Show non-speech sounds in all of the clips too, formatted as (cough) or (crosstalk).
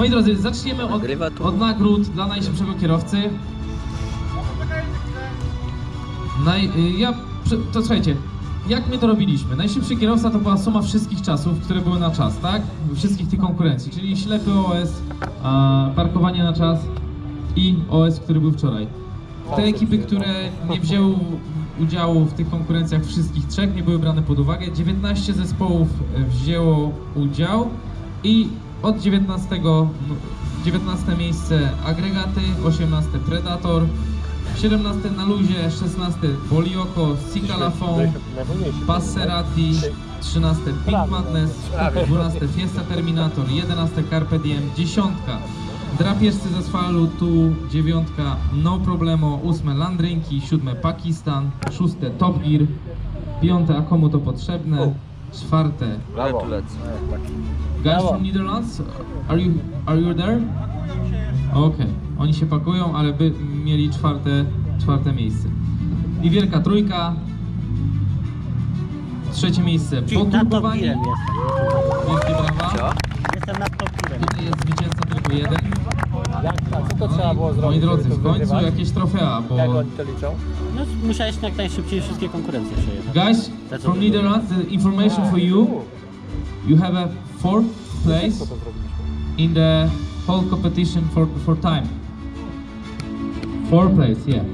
Moi drodzy, zaczniemy od, od nagród dla najszybszego kierowcy. Naj, y, ja, to słuchajcie, jak my to robiliśmy? Najszybszy kierowca to była suma wszystkich czasów, które były na czas, tak? Wszystkich tych konkurencji, czyli ślepy OS, parkowanie na czas i OS, który był wczoraj. Te ekipy, które nie wzięły udziału w tych konkurencjach wszystkich trzech, nie były brane pod uwagę. 19 zespołów wzięło udział i od 19, no, 19 miejsce agregaty, 18 Predator, 17 na luzie, 16 Polioko, Sikalafon, Passerati, 13 Pink Madness, 12 Fiesta Terminator, 11 Carpe Diem, 10 Drapieżcy z asfaltu, 9 No Problemo, 8 Landrynki, 7 Pakistan, 6 Top Gear, 5 A komu to potrzebne, 4 Gratulacje. Guys from Netherlands, are you, are you there? Okej, oni się pakują, ale by mieli czwarte, czwarte miejsce. I wielka trójka. Trzecie miejsce Czyli top tirem jestem. Wielkie brawa. Co? Jestem nad top. Tutaj jest zwycięzca tylko jeden. To No trzeba i, było zrobić? moi drodzy, żeby w to końcu wygrywać? jakieś trofea, bo... Jak oni to liczą? No, musiałeś jak najszybciej wszystkie konkurencje przejechać. Guys, from Netherlands, the information for you. You have a fourth place Co to zrobiliśmy? in the whole competition for, for time. Fourth place, yeah.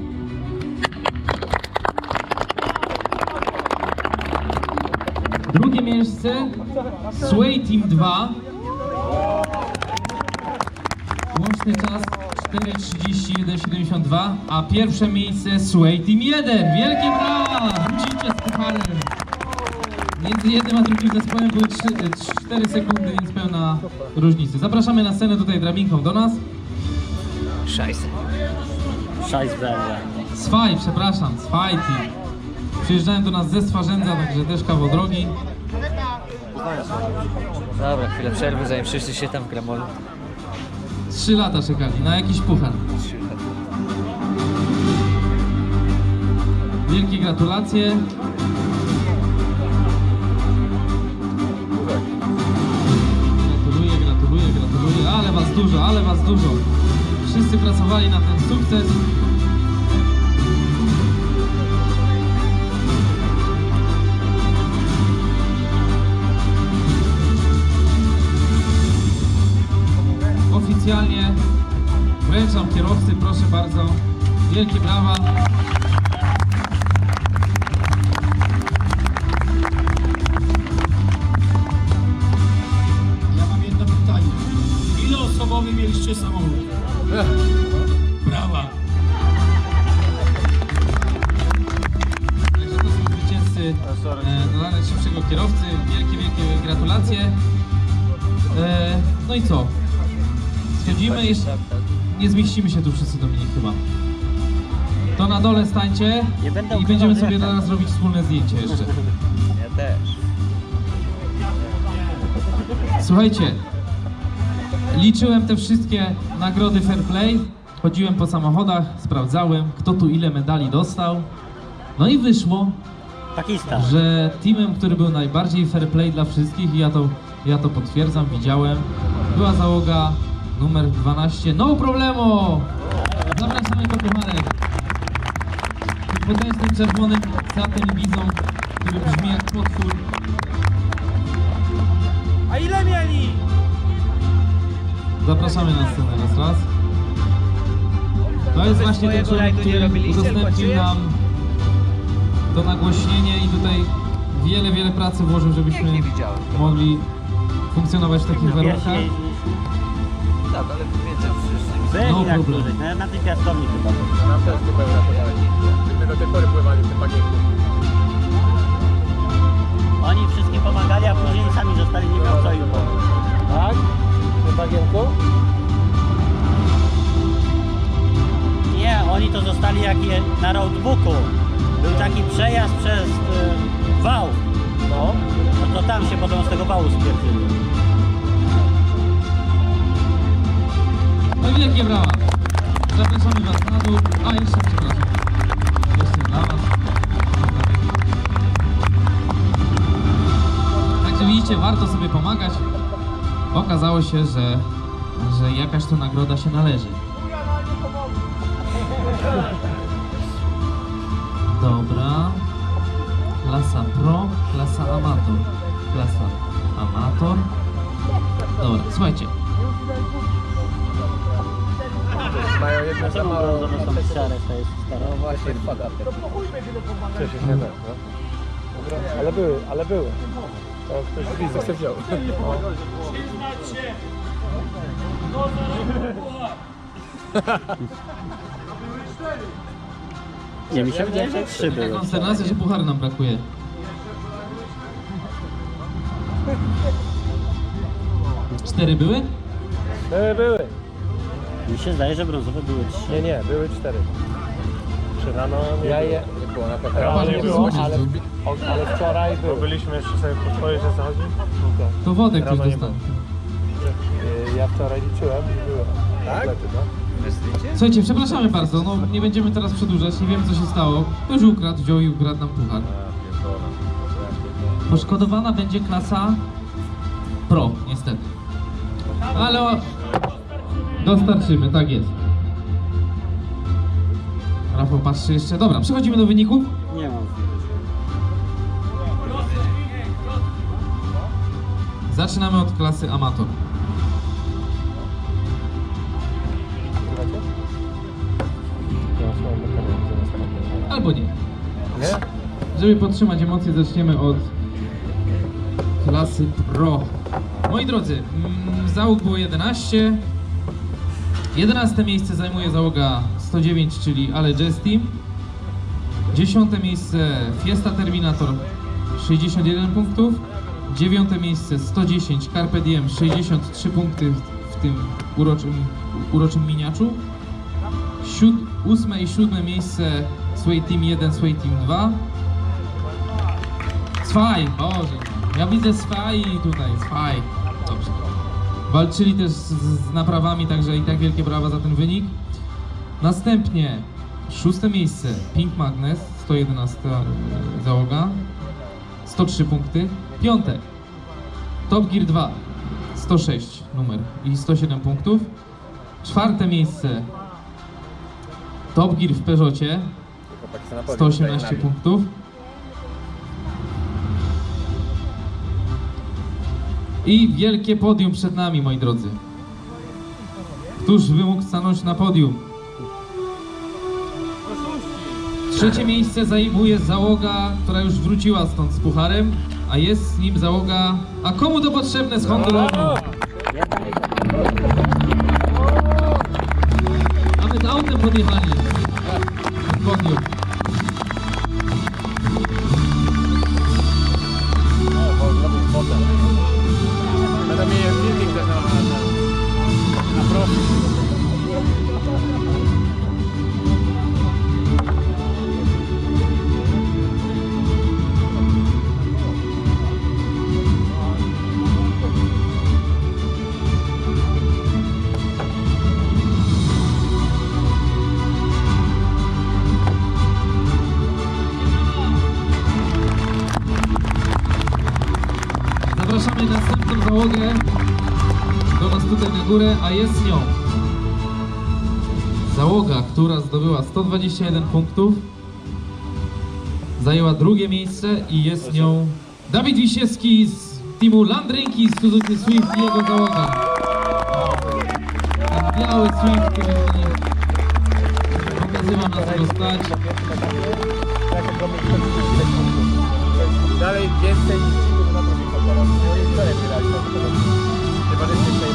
Drugie miejsce Sway Team 2. Łączny czas 4.31.72, a pierwsze miejsce Sway Team 1. Wielkie brawa! Wrócicie z pucharem. Między jednym a drugim zespołem były 4 sekundy, więc pełna różnicy. Zapraszamy na scenę tutaj drabinką do nas. Szajse. Szajs będzie. Swaj, przepraszam, Swaj Team. Przyjeżdżają do nas ze Stwarzędza, także też kawał drogi. Dobra, chwilę przerwy, zanim wszyscy się tam w gramolu. Trzy lata czekali na jakiś puchar. Wielkie gratulacje. Gratuluję, gratuluję, gratuluję. Ale was dużo, ale was dużo. Wszyscy pracowali na ten sukces. Oficjalnie wręczam kierowcy, proszę bardzo. Wielkie brawa. Ja mam jedno pytanie. Ile osobowy mieliście samochód? Jeszcze. Nie zmieścimy się tu wszyscy Dominik chyba. To na dole stańcie Nie będę i ukrywał, będziemy że sobie ja teraz robić wspólne zdjęcie jeszcze. (laughs) Ja też. Słuchajcie, liczyłem te wszystkie nagrody Fair Play, chodziłem po samochodach, sprawdzałem, kto tu ile medali dostał. No i wyszło, Pakistan. że teamem, który był najbardziej fair play dla wszystkich, i ja to, ja to potwierdzam, widziałem, była załoga numer 12. No problemo! Zapraszamy po pucharek. Tym potężnym czerwonym Seatem Bizą, który brzmi jak potwór. A ile mieli? Zapraszamy na scenę raz, raz. To jest właśnie ten człowiek, który udostępnił nam to nagłośnienie i tutaj wiele, wiele pracy włożył, żebyśmy mogli funkcjonować w takich warunkach. Tak, ale powiedzmy wszyscy. Byli No na problem. których, na, na tej piastowni chyba. Nam też tu pełna pytanie. Myśmy do tej pory pływali w tym bagienku. Oni wszystkim pomagali, a później sami zostali nie miał co im pomóc. Tak? W tym bagienku? Nie, oni to zostali jak je na roadbooku. Był taki przejazd przez y, wał. No. No to tam się potem z tego wału spierdzieli. Okazało się, że że jakaś to nagroda się należy. Dobra. Klasa Pro, klasa Amator. Klasa Amator. Dobra, słuchajcie. Mają jedno za mało. brązowe są szare, to jest stare? No właśnie, wpada. Cieszę się też, no. Ale były, ale były. To ktoś widzę, kto wziął. Nie, mi się wydaje, że trzy były. konsternacja, że pucharu nam brakuje. Cztery były? Były, były. Mi się zdaje, że brązowe były trzy. Nie, nie, były cztery. Czy rano nie ja je... Nie było na pewno. Rano nie było, ale, ale wczoraj było. byliśmy jeszcze sobie poswoić, że co chodzi? To wodę ktoś Rano nie dostał. Ja wczoraj liczyłem i były. Tak? No. Słuchajcie, przepraszamy bardzo, no nie będziemy teraz przedłużać, nie wiem co się stało. Ktoś ukradł, wziął i ukradł nam puchar. Poszkodowana będzie klasa Pro, niestety. Ale o... dostarczymy, tak jest. Rafał patrzy jeszcze. Dobra, przechodzimy do wyników. Nie mam. Zaczynamy od klasy amator. Albo nie. Nie? Żeby podtrzymać emocje, zaczniemy od klasy Pro. Moi drodzy, mm, załóg było 11. 11 miejsce zajmuje załoga 109, czyli Ale Jazz Team. 10 miejsce Fiesta Terminator 61 punktów. 9 miejsce 110 Carpe Diem 63 punkty w tym uroczym, uroczym miniaczu. Siód, ósme i siódme miejsce Sway Team 1, Sway Team 2. Swaj, Boże. Ja widzę Swaj tutaj, Swaj. Dobrze. Walczyli też z, z naprawami, także i tak wielkie brawa za ten wynik. Następnie szóste miejsce Pink Magnes, 111 e, załoga, 103 punkty. Piąte Top Gear 2, 106 numer i 107 punktów. Czwarte miejsce Top Gear w Peugeotie, 118 punktów. I wielkie podium przed nami, moi drodzy. Któż by mógł stanąć na podium? Trzecie miejsce zajmuje załoga, która już wróciła stąd z pucharem, a jest z nim załoga... A komu to potrzebne z Hondy Lomu? Nawet autem podjechali. Będę a jest nią załoga, która zdobyła 121 punktów, zajęła drugie miejsce i jest nią Dawid Wisiewski z teamu Landrynki z Suzuki Swift i jego załoga. Ten biały Swift, który pokazywał na co stać. Dalej więcej niż ci, którzy na to. Chyba, że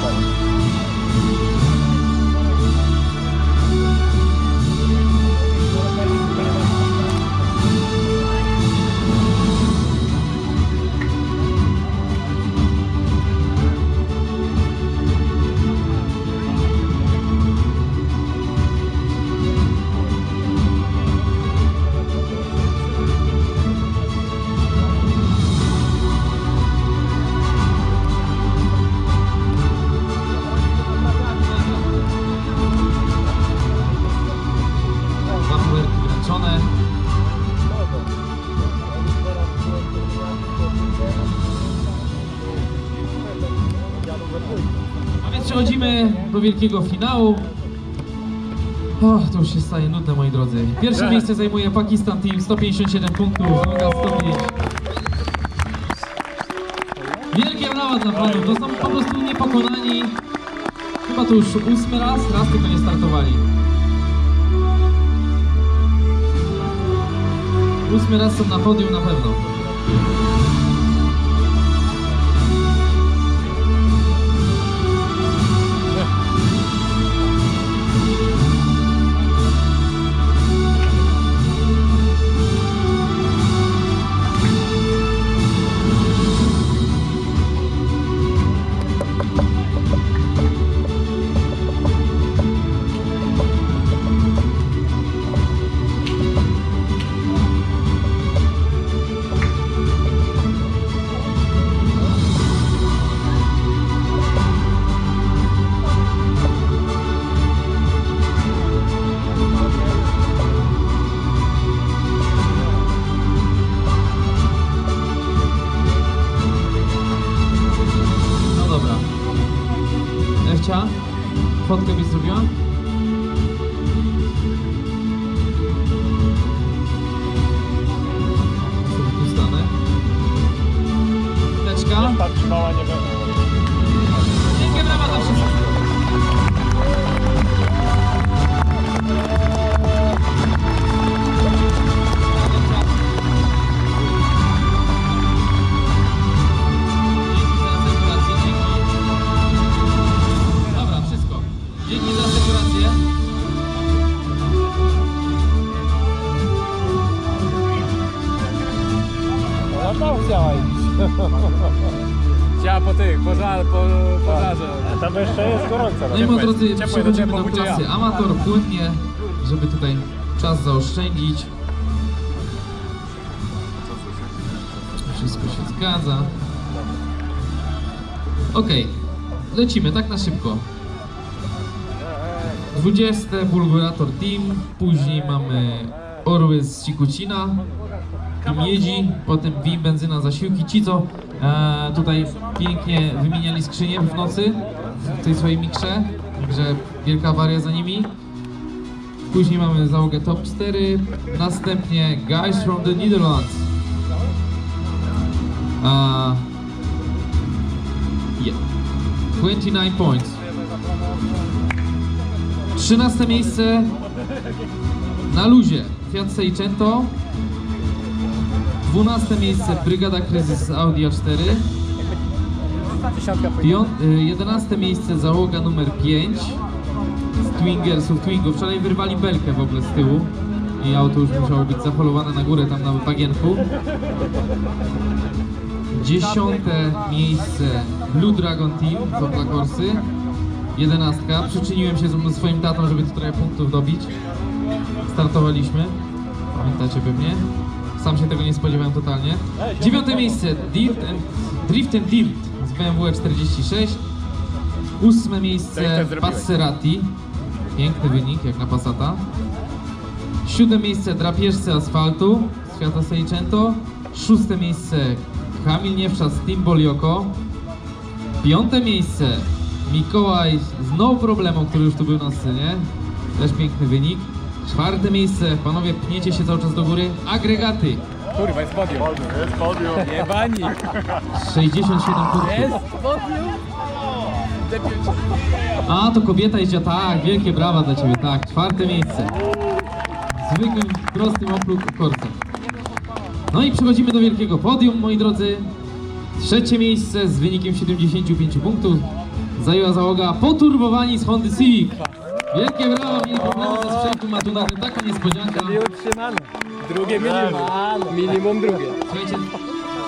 do wielkiego finału. O, to już się staje nudne, moi drodzy. Pierwsze miejsce zajmuje Pakistan Team, 157 punktów, Załoga 105. Wielkie brawa dla fanów, to są po prostu niepokonani. Chyba to już ósmy raz, raz tylko nie startowali. Ósmy raz są na podium na pewno. Fotkę byś zrobiła? Sobie tu stanę. Teczka. Tak trzymała, nie wiem. Chciała iść. Chciała po tych, pożar, po pożarze. A tam jeszcze jest gorąco. No i moi drodzy, przechodzimy do klasy amator płynnie, żeby tutaj czas zaoszczędzić. Wszystko się zgadza. Okej, lecimy tak na szybko. 20 Bulgurator Team, później mamy Orły z Cikucina, Team Jedzi, potem Wim, benzyna, zasiłki. Ci, co e, tutaj pięknie wymieniali skrzynie w nocy w tej swojej mikrze, także wielka awaria za nimi. Później mamy załogę top 4, następnie Guys from the Netherlands. Uh, yeah. 29 points. 13 miejsce na luzie Fiat Seicento. 12 miejsce Brygada Kryzys z Audi A4. Pią- y, 11 miejsce załoga numer 5 z Twingersów Twingo. Wczoraj wyrwali belkę w ogóle z tyłu i auto już musiało być zafolowane na górę tam na bagienku. Dziesiąte miejsce Blue Dragon Team z Opla Corsy. Jedenastka. Przyczyniłem się ze swoim tatą, żeby tu trochę punktów dobić. Startowaliśmy. Pamiętacie pewnie. Sam się tego nie spodziewałem totalnie. Dziewiąte miejsce Drift and, Drift and Tilt z BMW E46. Ósme miejsce Passerati. Piękny wynik jak na Passata. Siódme miejsce Drapieżcy Asfaltu z Fiata Seicento. Szóste miejsce Kamil Niewcza z Team Bolioko. Piąte miejsce Mikołaj z No Problemą, który już tu był na scenie. Też piękny wynik. Czwarte miejsce, panowie pniecie się cały czas do góry. Agregaty. Kurwa, jest podium. Jest podium. Jebani. 67 punktów. Jest podium. A, to kobieta jeździ, tak, wielkie brawa dla ciebie, tak, czwarte miejsce. Zwykłym, prostym Oplu Corsa. No i przechodzimy do wielkiego podium, moi drodzy. Trzecie miejsce z wynikiem 75 punktów zajęła załoga poturbowani z Hondy Civic. Wielkie brawa, mieli problemy ze sprzętu matunarnym, taka niespodzianka. utrzymane. Drugie minimum. Minimum drugie. Słuchajcie,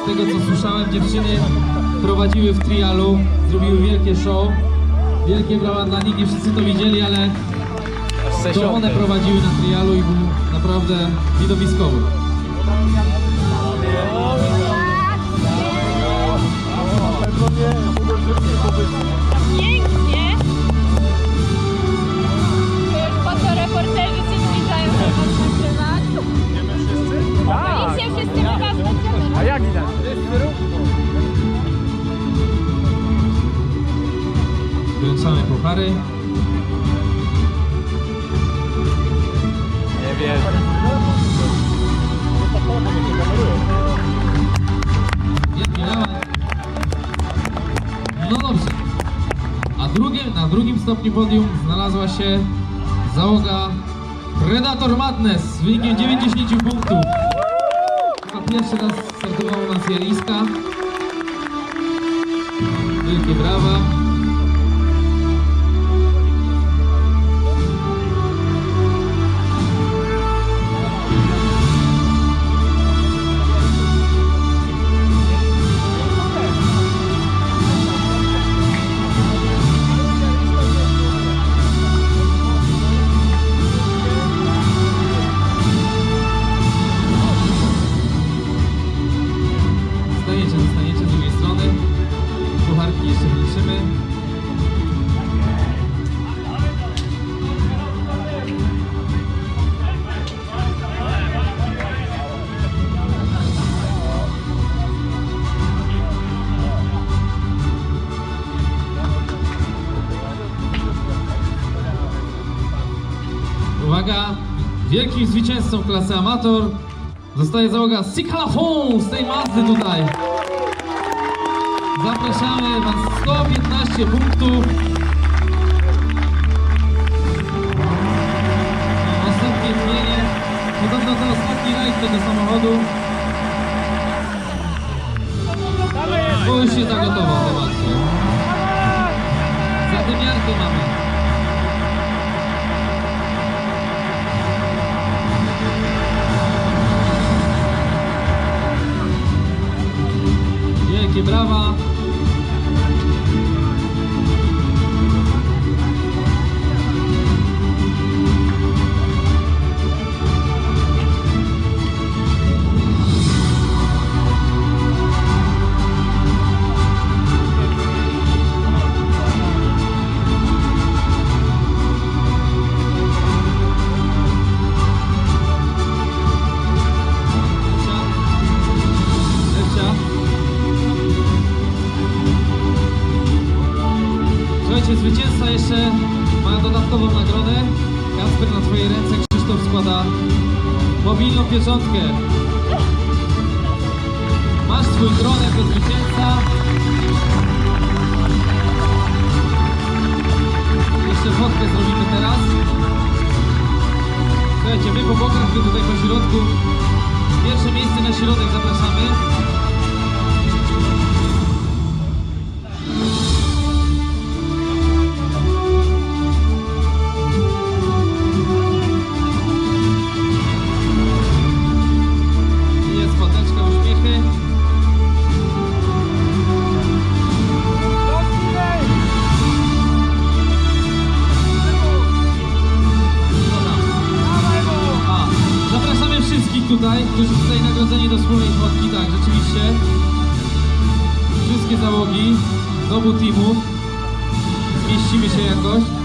z tego co słyszałem, dziewczyny prowadziły w trialu, zrobiły wielkie show. Wielkie brawa dla nich, nie wszyscy to widzieli, ale to one prowadziły na trialu i był naprawdę widowiskowy. Pięknie! Podium znalazła się załoga Predator Madness z wynikiem 90 punktów. To pierwszy raz startowało u nas Jeliska. Wielkie brawa. Wielkim zwycięzcą klasy amator zostaje załoga Cyklafon z tej Mazdy tutaj. Zapraszamy Was 115 punktów. Ostatnie zmienie. Podobno to ostatni rajd tego samochodu. Bo już się zagotował, zobaczcie. Zadymiarkę mamy. Wielkie brawa. Bokach, wy tutaj po środku. Pierwsze miejsce na środek zapraszamy. Załogi z obu teamów. Zmieścimy się jakoś.